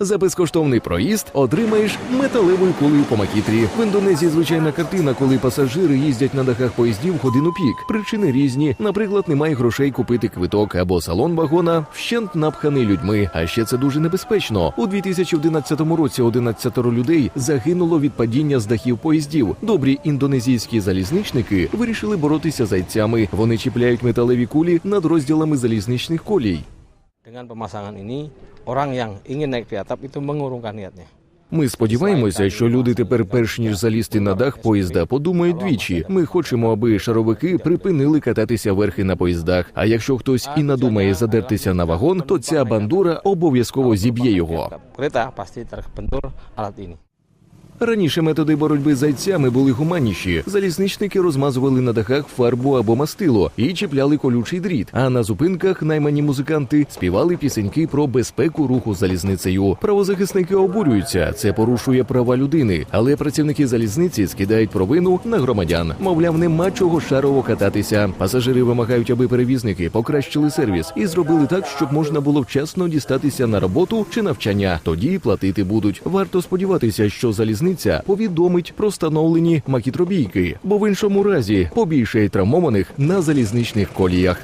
За безкоштовний проїзд отримаєш металевою кулею по макітрі. В Індонезії звичайна картина, коли пасажири їздять на дахах поїздів годину пік. Причини різні. Наприклад, немає грошей купити квиток або салон вагона вщент напханий людьми. А ще це дуже небезпечно. У 2011 році 11 людей загинуло від падіння з дахів поїздів. Добрі індонезійські залізничники вирішили боротися зайцями. Вони чіпляють металеві кулі над розділами залізничних колій. Dengan pemasangan ini, orang yang ingin naik di atap itu mengurungkan niatnya. Ми сподіваємося, що люди тепер, перш ніж залізти на дах поїзда, подумають двічі. Ми хочемо, аби шаровики припинили кататися верхи на поїздах. А якщо хтось і надумає задертися на вагон, то ця бандура обов'язково зіб'є його. Крита пасті alat ini. Раніше методи боротьби з зайцями були гуманніші. Залізничники розмазували на дахах фарбу або мастило і чіпляли колючий дріт. А на зупинках наймані музиканти співали пісеньки про безпеку руху залізницею. Правозахисники обурюються, це порушує права людини. Але працівники залізниці скидають провину на громадян. Мовляв, нема чого шарово кататися. Пасажири вимагають, аби перевізники покращили сервіс і зробили так, щоб можна було вчасно дістатися на роботу чи навчання. Тоді платити будуть. Варто сподіватися, що залізниця повідомить про встановлені макітробійки, бо в іншому разі побільшає травмованих на залізничних коліях.